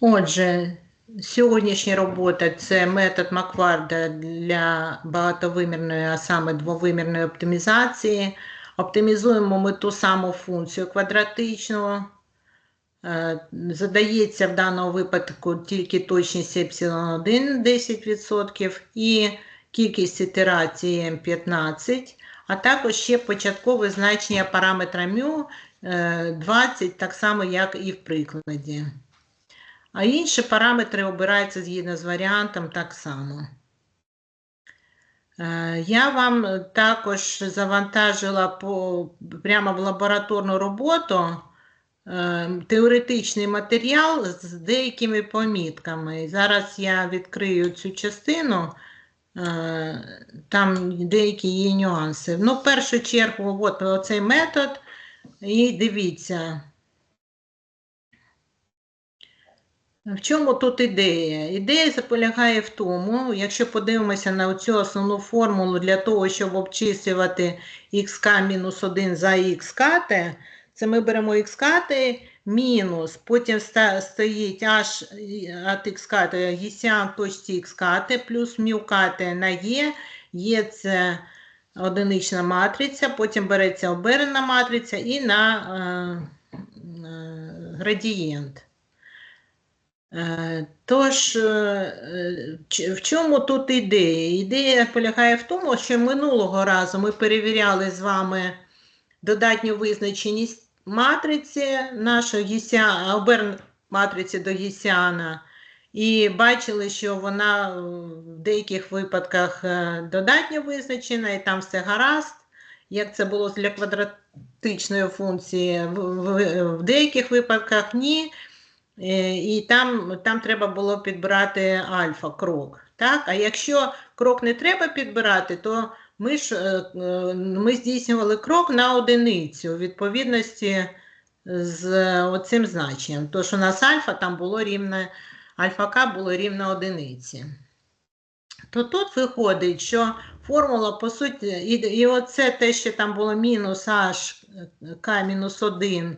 Отже, сьогоднішня робота це метод Макварда для багатовимірної, а саме двовимірної оптимізації. Оптимізуємо ми ту саму функцію квадратичну. Е, Задається в даному випадку тільки точність епсилон 1 10% і кількість ітерацій m15, а також ще початкове значення параметра μ е, 20, так само, як і в прикладі. А інші параметри обираються згідно з варіантом так само. Е, Я вам також завантажила по, прямо в лабораторну роботу е, теоретичний матеріал з деякими помітками. Зараз я відкрию цю частину, е, там деякі є нюанси. Ну, в першу чергу, от оцей метод, і дивіться. В чому тут ідея? Ідея полягає в тому, якщо подивимося на цю основну формулу для того, щоб обчислювати xk-1 за xkt, це ми беремо xkt мінус, потім стоїть h від xkt гісян точці xkt плюс μkt на є, є це одинична матриця, потім береться обернена матриця і на е, е, градієнт. Е, Тож, е, в чому тут ідея? Ідея полягає в тому, що минулого разу ми перевіряли з вами додатню визначеність матриці нашої гіся, оберн матриці до гісяна, і бачили, що вона е, в деяких випадках додатньо визначена, і там все гаразд, як це було для квадратичної функції, в деяких випадках ні. Е, І там, там треба було підбирати альфа крок. Так? А якщо крок не треба підбирати, то ми ж е, е, ми здійснювали крок на одиницю у відповідності з оцим значенням. Тож у нас альфа там було рівне, альфа К було рівно одиниці. То тут виходить, що формула, по суті, і, і оце те, що там було мінус h k мінус 1 е,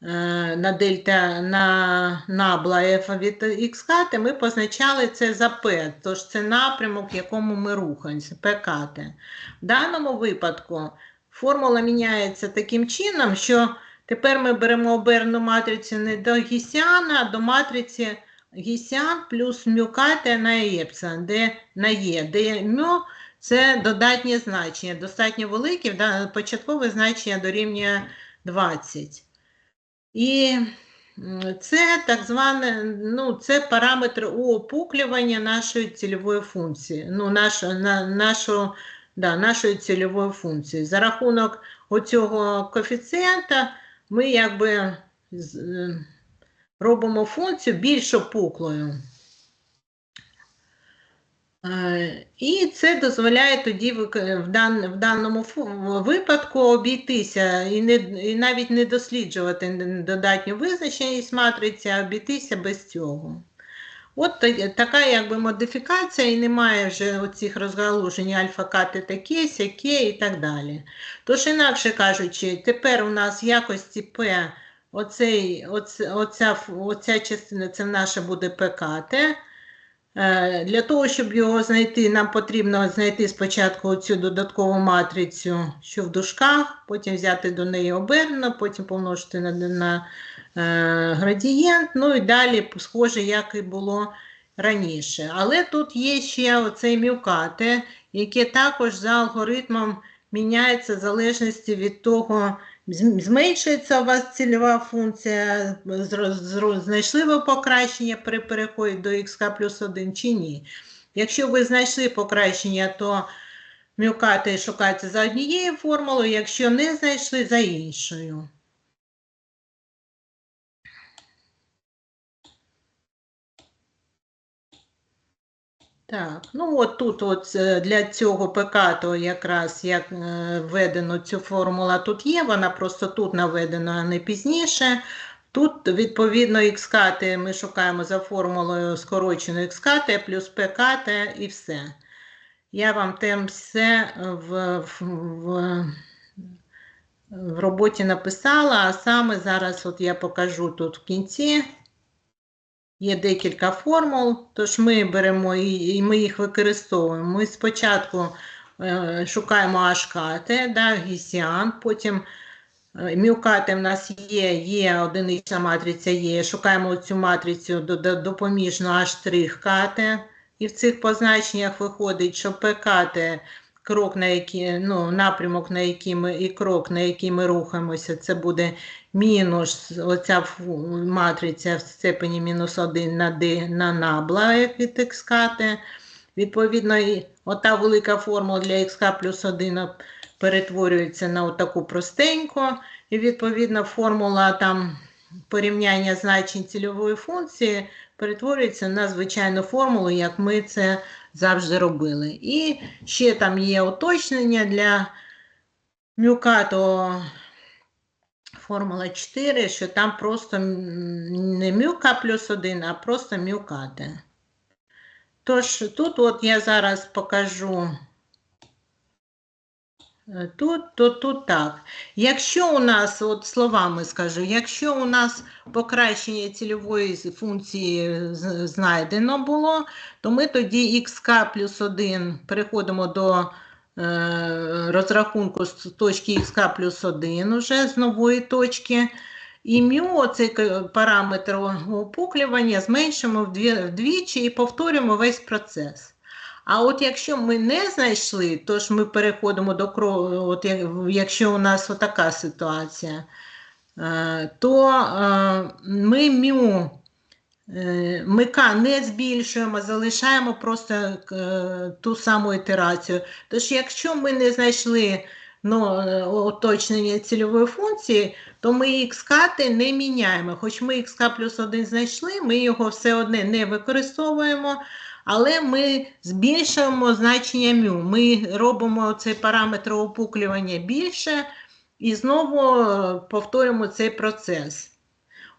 на дельта на набла f від xk, ми позначали це за p, тож це напрямок, в якому ми рухаємося, pkt. В даному випадку формула міняється таким чином, що тепер ми беремо оберну матрицю не до гісіана, а до матриці гісіан плюс мюкате на епсилон, де на є, де мю це додатнє значення, достатньо велике, початкове значення дорівнює 20. І це так зване, ну, це параметр уопуклювання нашої цільової функції, ну, наш, на, нашу, да, нашої цільової функції. За рахунок оцього коефіцієнта ми якби робимо функцію більш опуклою. І це дозволяє тоді в, дан, в даному випадку обійтися і, не, і навіть не досліджувати додатню визначеність матриці, а обійтися без цього. От така якби модифікація, і немає вже оцих розгалужень альфа кати таке, сяке і так далі. Тож, інакше кажучи, тепер у нас якості P оцей, оце, оця, оця частина це наше буде ПКТ. Е, Для того, щоб його знайти, нам потрібно знайти спочатку цю додаткову матрицю, що в дужках, потім взяти до неї обернено, потім помножити на, на е, градієнт, ну і далі схоже, як і було раніше. Але тут є ще оцей мюкате, яке також за алгоритмом міняється в залежності від того, зменшується у вас цільова функція, знайшли ви покращення при переході до х плюс 1 чи ні. Якщо ви знайшли покращення, то мюкати шукається за однією формулою, якщо не знайшли, за іншою. Так, ну от тут от е, для цього ПК, то якраз як е, введено цю формула тут є, вона просто тут наведена, а не пізніше. Тут, відповідно, xkt ми шукаємо за формулою скороченої xkt плюс pkt і все. Я вам тем все в, в, в, в роботі написала, а саме зараз от я покажу тут в кінці. Є декілька формул, тож ми беремо і, ми їх використовуємо. Ми спочатку е, шукаємо да, гісіан, потім е, мюкати в нас є, є одинична матриця є. Шукаємо цю матрицю до- до- допоміжну H3 і в цих позначеннях виходить, що ПКТ крок, на який, ну, напрямок, на який ми, і крок, на який ми рухаємося, це буде мінус оця матриця в степені мінус 1 на D на набла, як від xk. Відповідно, і ота велика формула для xk плюс 1 перетворюється на таку простеньку. І відповідно формула там порівняння значень цільової функції перетворюється на звичайну формулу, як ми це завжди робили. І ще там є уточнення для мюка, то формула 4, що там просто не мюка плюс 1, а просто мюкати. Тож тут от я зараз покажу. е, Тут, то тут так. Якщо у нас, от словами скажу, якщо у нас покращення цільової функції знайдено було, то ми тоді xk плюс 1 переходимо до розрахунку з точки xk плюс 1 уже з нової точки. І мю, оцей к- параметр опуклювання, зменшимо вдвічі і повторюємо весь процес. А от якщо ми не знайшли, то ж ми переходимо до кро... от якщо у нас отака ситуація, е, то е, ми мю е, мика не збільшуємо, залишаємо просто е, ту саму ітерацію. Тож, якщо ми не знайшли ну, е, уточнення цільової функції, то ми xk не міняємо. Хоч ми xk плюс 1 знайшли, ми його все одне не використовуємо, але ми збільшуємо значення мю. Ми робимо цей параметр опуклювання більше і знову е, повторюємо цей процес.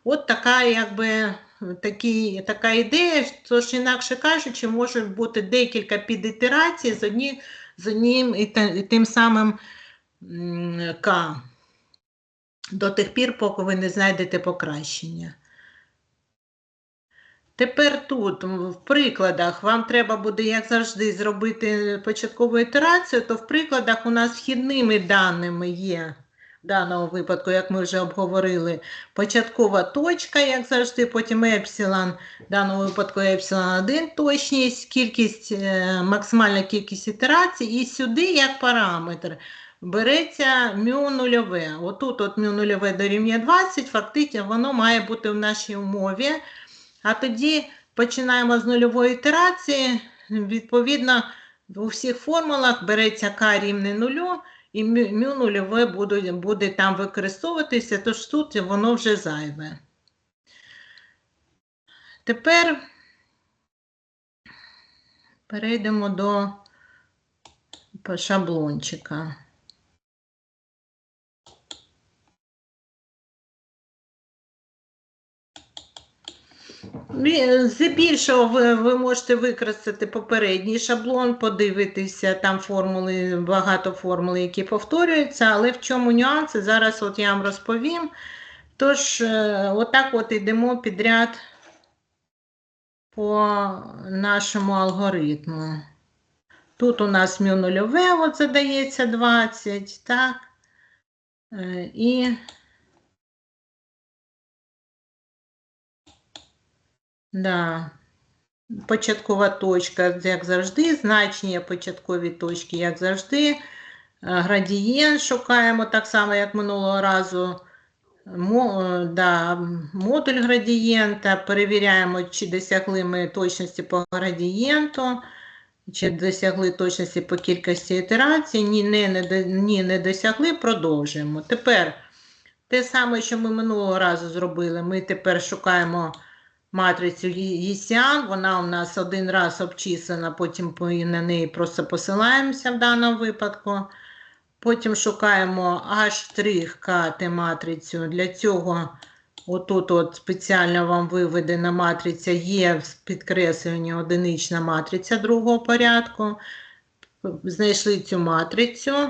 От така, якби, такі, така ідея, тож, інакше кажучи, може бути декілька підітерацій з, одні, з одним і, те- і тим самим К. До тих пір, поки ви не знайдете покращення. Тепер тут, в прикладах, вам треба буде, як завжди, зробити початкову ітерацію, то в прикладах у нас вхідними даними є, даному випадку, як ми вже обговорили, початкова точка, як завжди, потім епсилон, в даному випадку епсилон 1 точність, кількість, е, максимальна кількість ітерацій, і сюди як параметр береться мю нульове. Отут от мю нульове дорівнює 20, фактично воно має бути в нашій умові. А тоді починаємо з нульової ітерації. Відповідно, у всіх формулах береться k рівне нулю, і мю нульове буде, буде там використовуватися, тож тут воно вже зайве. Тепер перейдемо до шаблончика. Здебільшого ви, ви можете використати попередній шаблон, подивитися там формули, багато формул, які повторюються, але в чому нюанси, зараз от я вам розповім. Тож, е, отак от йдемо підряд по нашому алгоритму. Тут у нас мю нульове, от задається 20, так? Е, І Да. Початкова точка, як завжди, значення початкові точки, як завжди. Е, Градієнт шукаємо так само, як минулого разу. Мо, е, да, модуль градієнта. Перевіряємо, чи досягли ми точності по градієнту, чи досягли точності по кількості ітерацій. Ні, не, не, ні, не досягли, продовжуємо. Тепер те саме, що ми минулого разу зробили, ми тепер шукаємо матрицю Єсіан, вона у нас один раз обчислена, потім на неї просто посилаємося в даному випадку. Потім шукаємо H3K матрицю. Для цього отут от спеціально вам виведена матриця є з підкресленням одинична матриця другого порядку. Знайшли цю матрицю.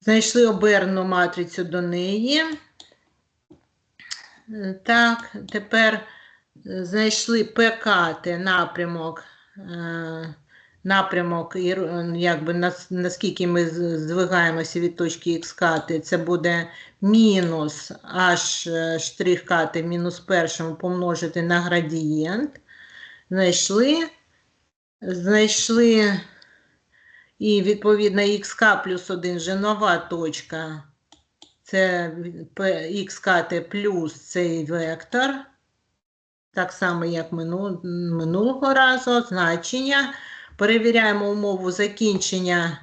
Знайшли оберну матрицю до неї. Е, Так, тепер е, знайшли ПКТ напрямок. е, Напрямок, якби наскільки ми здвигаємося від точки Х це буде мінус е, штрих кати мінус першому помножити на градієнт. Знайшли. Знайшли і відповідно xk плюс 1 вже нова точка. Це xk плюс цей вектор. Так само, як мину- минулого разу, значення. Перевіряємо умову закінчення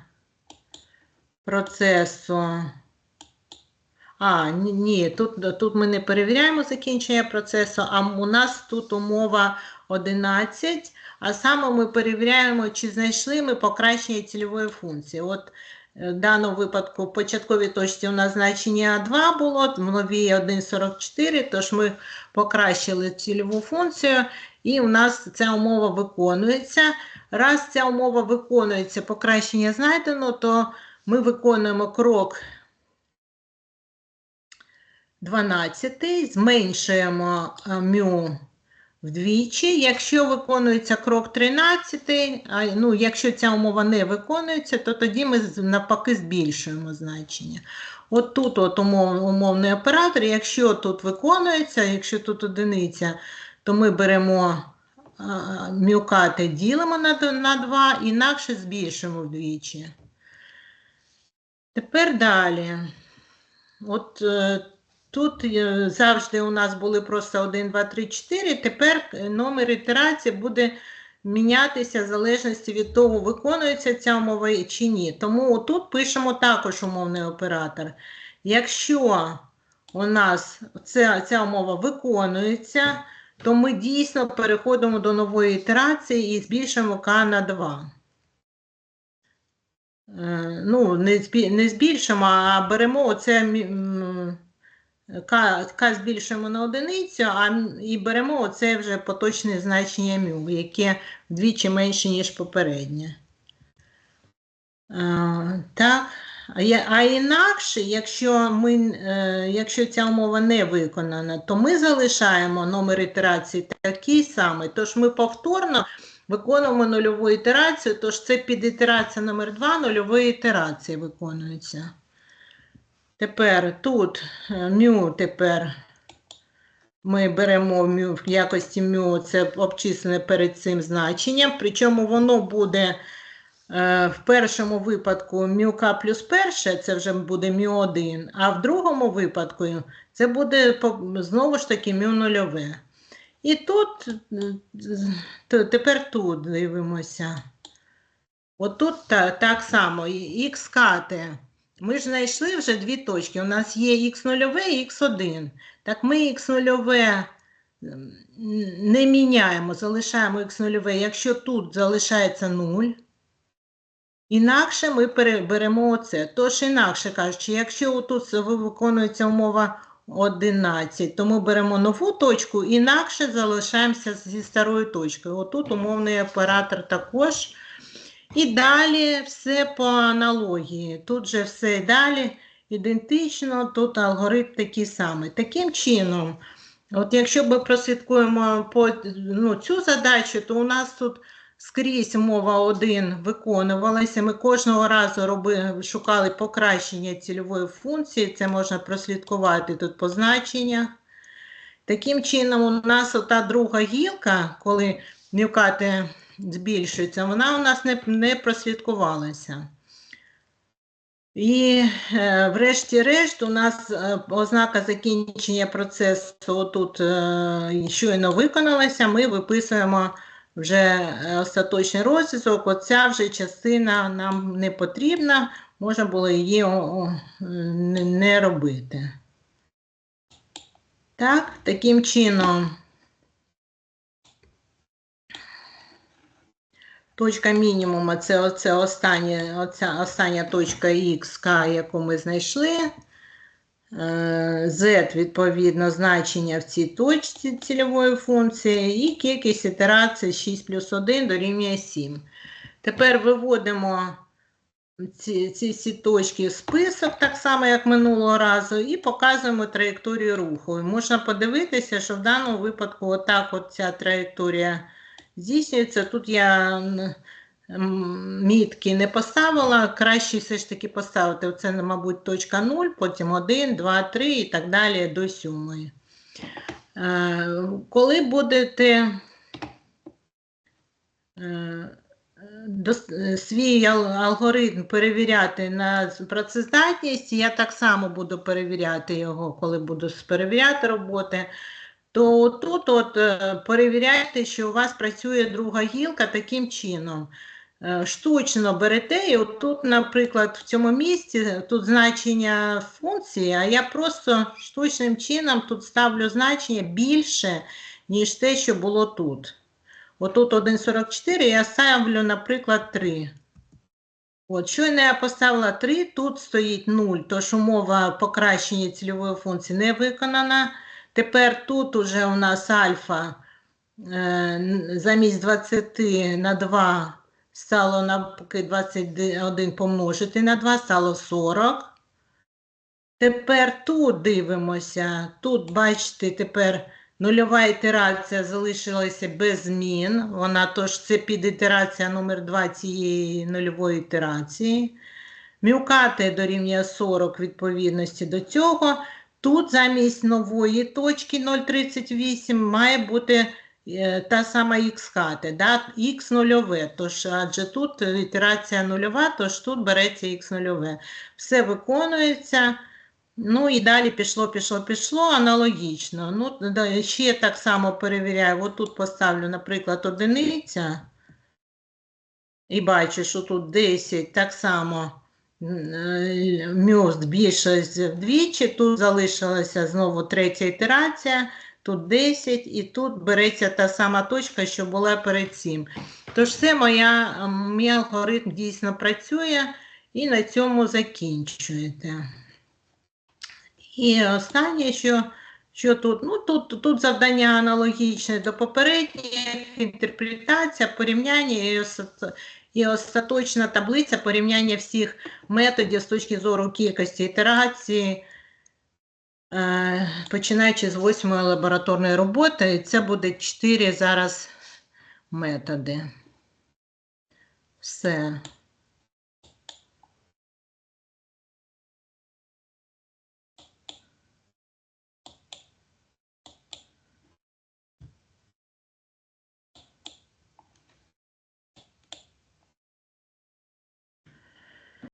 процесу. А, ні, тут, тут ми не перевіряємо закінчення процесу, а у нас тут умова 11, а саме ми перевіряємо, чи знайшли ми покращення цільової функції. От в даному випадку в початковій точці у нас значення 2 було, в новій 1,44, тож ми покращили цільову функцію, і у нас ця умова виконується. Раз ця умова виконується, покращення знайдено, то ми виконуємо крок 12, зменшуємо е, мю вдвічі. Якщо виконується крок 13, а, ну, якщо ця умова не виконується, то тоді ми навпаки збільшуємо значення. От тут от умов, умовний оператор, якщо тут виконується, якщо тут одиниця, то ми беремо мюкати, ділимо на, на 2, інакше збільшуємо вдвічі. Тепер далі. От е, тут е, завжди у нас були просто 1, 2, 3, 4. Тепер е, номер ітерації буде мінятися в залежності від того, виконується ця умова чи ні. Тому тут пишемо також умовний оператор. Якщо у нас ця, ця умова виконується, то ми дійсно переходимо до нової ітерації і збільшуємо k на 2. Е, Ну, не, збільшимо, а беремо оце К, збільшуємо на одиницю, а і беремо оце вже поточне значення мю, яке вдвічі менше, ніж попереднє. Е, Так. А інакше, якщо, ми, е, якщо ця умова не виконана, то ми залишаємо номер ітерації такий самий. Тож ми повторно виконуємо нульову ітерацію, тож це підітерація номер 2 нульової ітерації виконується. Тепер тут е, мю тепер ми беремо мю в якості мю, це обчислене перед цим значенням, причому воно буде е, в першому випадку мюк плюс перше, це вже буде мю 1, а в другому випадку це буде знову ж таки мю нульове. І тут, е, тепер тут дивимося. Отут та, так само, і х кате. Ми ж знайшли вже дві точки. У нас є х0 і х1. Так ми х0 не міняємо, залишаємо х0, якщо тут залишається 0. Інакше ми пере- беремо оце. Тож, інакше кажучи, якщо тут виконується умова 11, то ми беремо нову точку, інакше залишаємося зі старою точкою. Отут умовний оператор також. І далі все по аналогії. Тут же все далі ідентично, тут алгоритм такий самий. Таким чином, от якщо ми прослідкуємо по ну, цю задачу, то у нас тут скрізь мова 1 виконувалася. Ми кожного разу робили, шукали покращення цільової функції. Це можна прослідкувати тут по значеннях. Таким чином, у нас ота друга гілка, коли мюкати збільшується, вона у нас не, не прослідкувалася. І е, врешті-решт у нас е, ознака закінчення процесу отут е, щойно виконалася, ми виписуємо вже е, остаточний розв'язок. Оця вже частина нам не потрібна, можна було її не робити. Так, таким чином. Точка мінімуму це оце остання, оця остання точка х, яку ми знайшли. Е, Z, відповідно, значення в цій точці цільової функції, і кількість ітерацій 6 плюс 1 дорівнює 7. Тепер виводимо ці, ці всі точки в список, так само, як минулого разу, і показуємо траєкторію руху. Можна подивитися, що в даному випадку отак от ця траєкторія здійснюється. Тут я мітки не поставила, краще все ж таки поставити. Оце, мабуть, точка 0, потім 1, 2, 3 і так далі до 7. Е, Коли будете е, свій алгоритм перевіряти на працездатність, я так само буду перевіряти його, коли буду перевіряти роботи, то тут от е, перевіряйте, що у вас працює друга гілка таким чином. Е, Штучно берете, і от тут, наприклад, в цьому місці тут значення функції, а я просто штучним чином тут ставлю значення більше, ніж те, що було тут. Отут 1,44 я ставлю, наприклад, 3. От, щойно я поставила 3, тут стоїть 0, тож умова покращення цільової функції не виконана. Тепер тут уже у нас альфа е, замість 20 на 2 стало навпаки 21 помножити на 2, стало 40. Тепер тут дивимося. Тут, бачите, тепер нульова ітерація залишилася без змін. Вона тож це підітерація номер 2 цієї нульової ітерації. Мюкати дорівнює 40 відповідності до цього. Тут замість нової точки 0,38 має бути е, та сама х хати, да? х нульове, тож адже тут ітерація нульова, тож тут береться х нульове. Все виконується. Ну і далі пішло, пішло, пішло аналогічно. Ну, ще так само перевіряю. От тут поставлю, наприклад, одиниця. І бачу, що тут 10 так само е, мьост більше вдвічі. Тут залишилася знову третя ітерація, тут 10, і тут береться та сама точка, що була перед цим. Тож це моя, мій алгоритм дійсно працює, і на цьому закінчуєте. І останнє, що, що тут, ну тут, тут завдання аналогічне до попередніх, інтерпретація, порівняння і, і остаточна таблиця порівняння всіх методів з точки зору кількості ітерації, е, починаючи з восьмої лабораторної роботи, і це буде чотири зараз методи. Все.